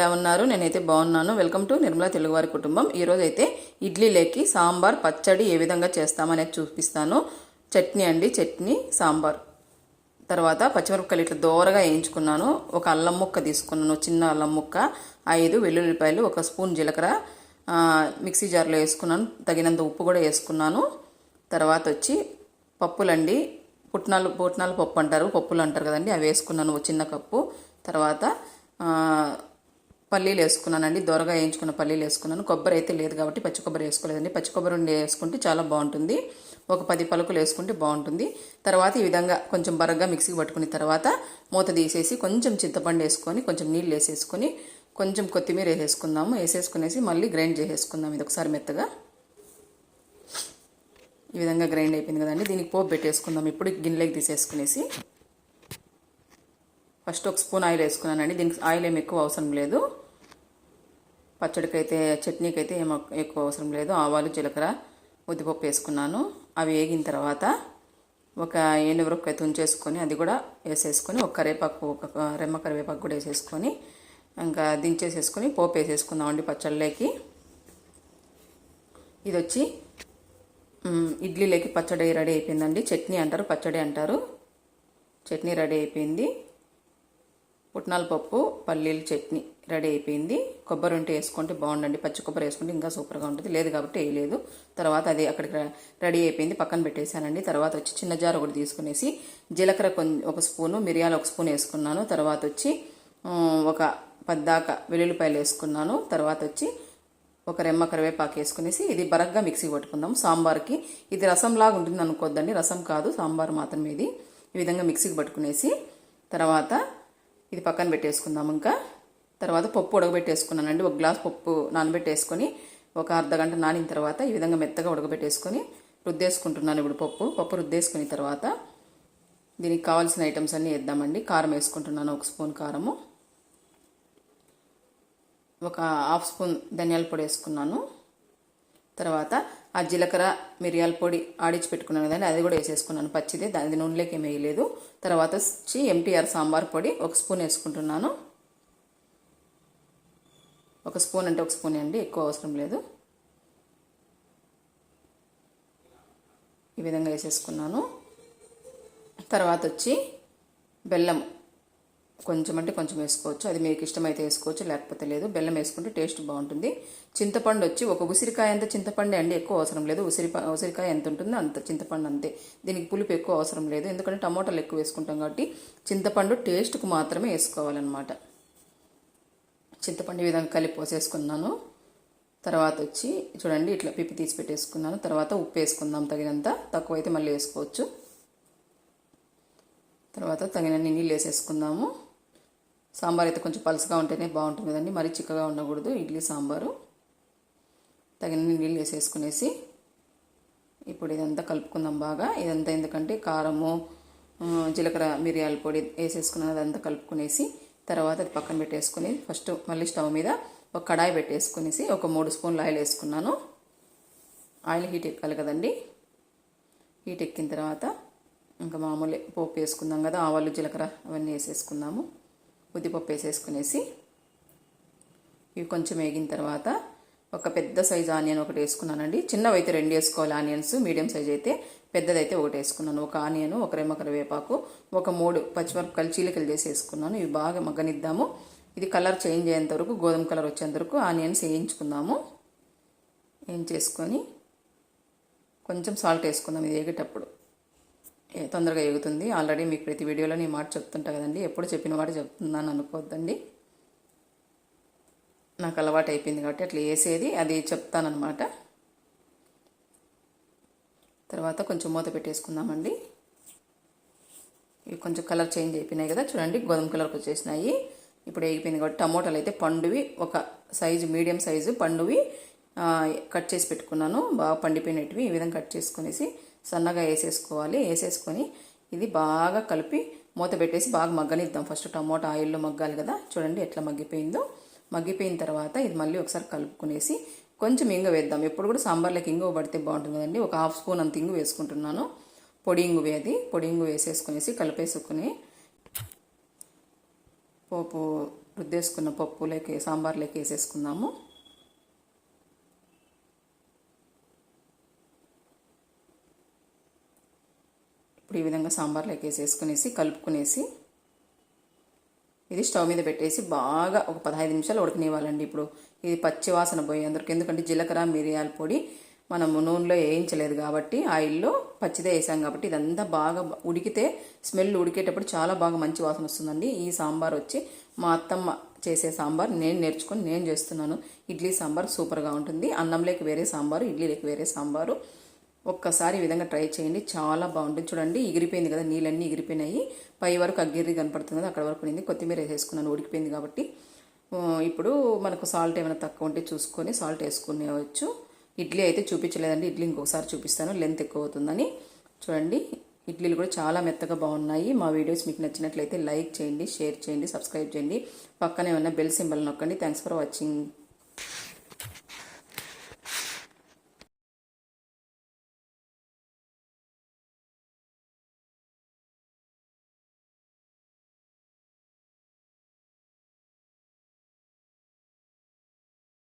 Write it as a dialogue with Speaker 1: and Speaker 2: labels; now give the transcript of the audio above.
Speaker 1: ఎలా ఉన్నారు? నేనైతే బాగున్నాను. వెల్కమ్ టు నిర్మలా తెలుగువారి కుటుంబం. ఈరోజు అయితే ఇడ్లీలోకి సాంబార్ పచ్చడి ఏ విధంగా చేస్తామనేది చూపిస్తాను. చట్నీ అండి. చట్నీ సాంబార్. తర్వాత పచ్చిమిరపకాయలు ఇట్లా దోరగా వేయించుకున్నాను. ఒక అల్లం ముక్క తీసుకున్నాను. చిన్న అల్లం ముక్క ఐదు వెల్లుల్లిపాయలు ఒక స్పూన్ జీలకర్ర మిక్సీ జార్లో వేసుకున్నాను. తగినంత ఉప్పు కూడా వేసుకున్నాను. తర్వాత వచ్చి పప్పులండి. పుట్నాలు పుట్నాలు పప్పు అంటారు. పప్పులు అంటారు కదండి. అవి వేసుకున్నాను. ఒక చిన్న కప్పు. తర్వాత పల్లీలు వేసుకున్నానండి. దొరగా వేయించుకున్న పల్లీలు వేసుకున్నాను. కొబ్బరి అయితే లేదు కాబట్టి పచ్చి కొబ్బరి వేసుకోలేదండి. పచ్చి కొబ్బరి ఉండి వేసుకుంటే చాలా బాగుంటుంది. ఒక పది పలుకులు వేసుకుంటే బాగుంటుంది. తర్వాత ఈ విధంగా కొంచెం బరగ్గా మిక్సీకి పట్టుకున్న తర్వాత మూత తీసేసి కొంచెం చింతపండు వేసుకొని కొంచెం నీళ్ళు వేసేసుకొని కొంచెం కొత్తిమీర వేసేసుకుందాము. వేసేసుకునేసి మళ్ళీ గ్రైండ్ చేసేసుకుందాం ఇది ఒకసారి మెత్తగా. ఈ విధంగా గ్రైండ్ అయిపోయింది కదండి. దీనికి పోపు పెట్టేసుకుందాం. ఇప్పుడు గిన్నెలోకి తీసేసుకునేసి. ఫస్ట్ ఒక స్పూన్ ఆయిల్ వేసుకున్నానండి. దీనికి ఆయిల్ ఏమి ఎక్కువ అవసరం లేదు. పచ్చడికైతే చట్నీకి అయితే ఎక్కువ అవసరం లేదు. ఆవాలు జీలకర్ర ఉద్దిపప్పు వేసుకున్నాను. అవి వేగిన తర్వాత ఒక ఎండుమిరపకాయ తుంచేసుకొని అది కూడా వేసేసుకొని ఒక కరివేపాకు ఒక రెమ్మ కరివేపాకు కూడా వేసేసుకొని ఇంకా దించేసేసుకొని పోపు వేసేసుకుందామండి పచ్చళ్ళలోకి ఇది వచ్చి ఇడ్లీలోకి పచ్చడి రెడీ అయిపోయిందండి. చట్నీ అంటారు పచ్చడి అంటారు. చట్నీ రెడీ అయిపోయింది. పుట్నాల పప్పు పల్లీలు చట్నీ రెడీ అయిపోయింది. కొబ్బరి ఉంటే వేసుకుంటే బాగుండండి. పచ్చి కొబ్బరి వేసుకుంటే ఇంకా సూపర్గా ఉంటుంది. లేదు కాబట్టి వేయలేదు. తర్వాత అది అక్కడికి రెడీ అయిపోయింది. పక్కన పెట్టేశానండి. తర్వాత వచ్చి చిన్న జార్ ఒకటి తీసుకునేసి జీలకర్ర ఒక స్పూను మిరియాలు ఒక స్పూన్ వేసుకున్నాను. తర్వాత వచ్చి ఒక పద్దాక వెల్లుల్లిపాయలు వేసుకున్నాను. తర్వాత వచ్చి ఒక రెమ్మ కరివేపాకు వేసుకునేసి ఇది బరగ్గా మిక్సీ పట్టుకుందాం సాంబార్కి ఇది రసంలాగా ఉంటుంది అనుకోద్దండి రసం కాదు సాంబార్ మాత్రమే ఇది. ఈ విధంగా మిక్సీకి పట్టుకునేసి తర్వాత ఇది పక్కన పెట్టేసుకుందాం ఇంకా. తర్వాత పప్పు ఉడకబెట్టేసుకున్నానండి. ఒక గ్లాస్ పప్పు నానబెట్టేసుకొని ఒక అర్ధ గంట నానిన తర్వాత ఈ విధంగా మెత్తగా ఉడకబెట్టేసుకొని రుద్దేసుకుంటున్నాను ఇప్పుడు పప్పు. పప్పు రుద్దేసుకున్న తర్వాత దీనికి కావాల్సిన ఐటమ్స్ అన్నీ వేద్దామండి. కారం వేసుకుంటున్నాను ఒక స్పూన్ కారము. ఒక హాఫ్ స్పూన్ ధనియాల పొడి వేసుకున్నాను. తర్వాత ఆ జీలకర్ర మిరియాల పొడి ఆడించి పెట్టుకున్నాను కదండి అది కూడా వేసేసుకున్నాను. పచ్చిది దాని నూనెలోకి ఏమి వేయలేదు. తర్వాత వచ్చి ఎంటీఆర్ సాంబార్ పొడి ఒక స్పూన్ వేసుకుంటున్నాను. ఒక స్పూన్ అంటే ఒక స్పూన్ అండి ఎక్కువ అవసరం లేదు. ఈ విధంగా వేసేసుకున్నాను. తర్వాత వచ్చి బెల్లం కొంచెం అంటే కొంచెం వేసుకోవచ్చు. అది మీకు ఇష్టమైతే వేసుకోవచ్చు లేకపోతే లేదు. బెల్లం వేసుకుంటే టేస్ట్ బాగుంటుంది. చింతపండు వచ్చి ఒక ఉసిరికాయ అంత చింతపండు అండి ఎక్కువ అవసరం లేదు. ఉసిరి ఉసిరికాయ ఎంత ఉంటుందో అంత చింతపండు అంతే. దీనికి పులుపు ఎక్కువ అవసరం లేదు. ఎందుకంటే టమోటాలు ఎక్కువ వేసుకుంటాం కాబట్టి చింతపండు టేస్ట్కు మాత్రమే వేసుకోవాలన్నమాట. చింతపండు ఈ విధంగా కలిపి పోసేసుకున్నాను. తర్వాత వచ్చి చూడండి ఇట్లా పిప్పి తీసి పెట్టేసుకున్నాను. తర్వాత ఉప్పు వేసుకుందాం తగినంత. తక్కువ అయితే మళ్ళీ వేసుకోవచ్చు. తర్వాత తగినన్ని నీళ్ళు వేసేసుకుందాము. సాంబార్ అయితే కొంచెం పలుసుగా ఉంటేనే బాగుంటుంది కదండి మరీ చిక్కగా ఉండకూడదు. ఇడ్లీ సాంబారు. తగిన నీళ్ళు వేసేసుకునేసి ఇప్పుడు ఇదంతా కలుపుకుందాం బాగా. ఇదంతా ఎందుకంటే కారము జీలకర్ర మిరియాల పొడి వేసేసుకున్నది అదంతా కలుపుకునేసి తర్వాత అది పక్కన పెట్టేసుకుని ఫస్ట్ మళ్ళీ స్టవ్ మీద ఒక కడాయి పెట్టేసుకునేసి ఒక మూడు స్పూన్లు ఆయిల్ వేసుకున్నాను. ఆయిల్ హీట్ ఎక్కాలి కదండి. హీట్ ఎక్కిన తర్వాత ఇంకా మామూలు పోపు వేసుకుందాం కదా. ఆవాలు జీలకర్ర అవన్నీ వేసేసుకుందాము. ఉద్దిపప్పు వేసేసుకునేసి ఇవి కొంచెం వేగిన తర్వాత ఒక పెద్ద సైజు ఆనియన్ ఒకటి వేసుకున్నానండి. చిన్నవి అయితే రెండు వేసుకోవాలి. ఆనియన్స్ మీడియం సైజ్ అయితే పెద్దదైతే ఒకటి వేసుకున్నాను. ఒక ఆనియన్ ఒక రెమ్మ కరివేపాకు ఒక మూడు పచ్చిమిరపకాయలు చీలికలు చేసి వేసుకున్నాను. ఇవి బాగా మగ్గనిద్దాము. ఇది కలర్ చేంజ్ అయ్యేంత వరకు గోధుమ కలర్ వచ్చేంత వరకు ఆనియన్స్ వేయించుకుందాము. వేయించేసుకొని కొంచెం సాల్ట్ వేసుకుందాం ఇది వేగేటప్పుడు. తొందరగా ఎగుతుంది. ఆల్రెడీ మీకు ప్రతి వీడియోలో నేను మాట చెప్తుంటా కదండి. ఎప్పుడు చెప్పిన మాట చెప్తున్నాను అనుకోవద్దండి నాకు అలవాటు అయిపోయింది కాబట్టి అట్లా వేసేది అది చెప్తానమాట తర్వాత కొంచెం మూత పెట్టేసుకుందామండి. ఇవి కొంచెం కలర్ చేంజ్ అయిపోయినాయి కదా చూడండి గోధుమ కలర్కి వచ్చేసినాయి. ఇప్పుడు వేగిపోయింది కాబట్టి టమోటాలు అయితే పండువి ఒక సైజు మీడియం సైజు పండువి కట్ చేసి పెట్టుకున్నాను. బాగా పండిపోయినట్టువి ఈ విధంగా కట్ చేసుకునేసి సన్నగా వేసేసుకోవాలి. వేసేసుకొని ఇది బాగా కలిపి మూత పెట్టేసి బాగా మగ్గనిద్దాం. ఫస్ట్ టమోటా ఆయిల్లో మగ్గాలి కదా. చూడండి ఎట్లా మగ్గిపోయిందో. మగ్గిపోయిన తర్వాత ఇది మళ్ళీ ఒకసారి కలుపుకునేసి కొంచెం ఇంగ వేద్దాం. ఎప్పుడు కూడా సాంబార్లోకి ఇంగు పడితే బాగుంటుంది కదండి. ఒక హాఫ్ స్పూన్ అంత ఇంగు వేసుకుంటున్నాను. పొడి ఇంగు వేది. పొడి ఇంగు వేసేసుకునేసి కలిపేసుకుని పోపు రుద్దేసుకున్న పప్పులోకి సాంబార్లోకి వేసేసుకుందాము. ఇప్పుడు ఈ విధంగా సాంబార్లోకి వేసేసుకునేసి కలుపుకునేసి ఇది స్టవ్ మీద పెట్టేసి బాగా ఒక పదహైదు నిమిషాలు ఉడకనివ్వాలండి. ఇప్పుడు ఇది పచ్చి వాసన పోయేందుకు ఎందుకంటే జీలకర్ర మిరియాల పొడి మనము నూనెలో వేయించలేదు కాబట్టి ఆయిల్లో పచ్చిదే వేసాం కాబట్టి ఇదంతా బాగా ఉడికితే స్మెల్ ఉడికేటప్పుడు చాలా బాగా మంచి వాసన వస్తుందండి. ఈ సాంబార్ వచ్చి మా అత్తమ్మ చేసే సాంబార్ నేను నేర్చుకొని నేను చేస్తున్నాను. ఇడ్లీ సాంబార్ సూపర్గా ఉంటుంది. అన్నంలోకి వేరే సాంబారు ఇడ్లీలోకి వేరే సాంబారు. ఒక్కసారి ఈ విధంగా ట్రై చేయండి. చాలా బాగుంటుంది. చూడండి ఎగిరిపోయింది కదా నీళ్ళన్నీ ఎగిరిపోయినాయి. పై వరకు అగ్గిరి కనపడుతుంది కదా అక్కడ వరకు నింది కొత్తిమీర వేసేసుకున్నాను ఉడికిపోయింది కాబట్టి. ఇప్పుడు మనకు సాల్ట్ ఏమైనా తక్కువ ఉంటే చూసుకొని సాల్ట్ వేసుకునేవచ్చు. ఇడ్లీ అయితే చూపించలేదండి. ఇడ్లీ ఇంకొకసారి చూపిస్తాను. లెంత్ ఎక్కువ అవుతుందని. చూడండి ఇడ్లీలు కూడా చాలా మెత్తగా బాగున్నాయి. మా వీడియోస్ మీకు నచ్చినట్లయితే లైక్ చేయండి షేర్ చేయండి సబ్స్క్రైబ్ చేయండి. పక్కనే ఉన్న బెల్ సింబల్ నొక్కండి. Thanks for watching.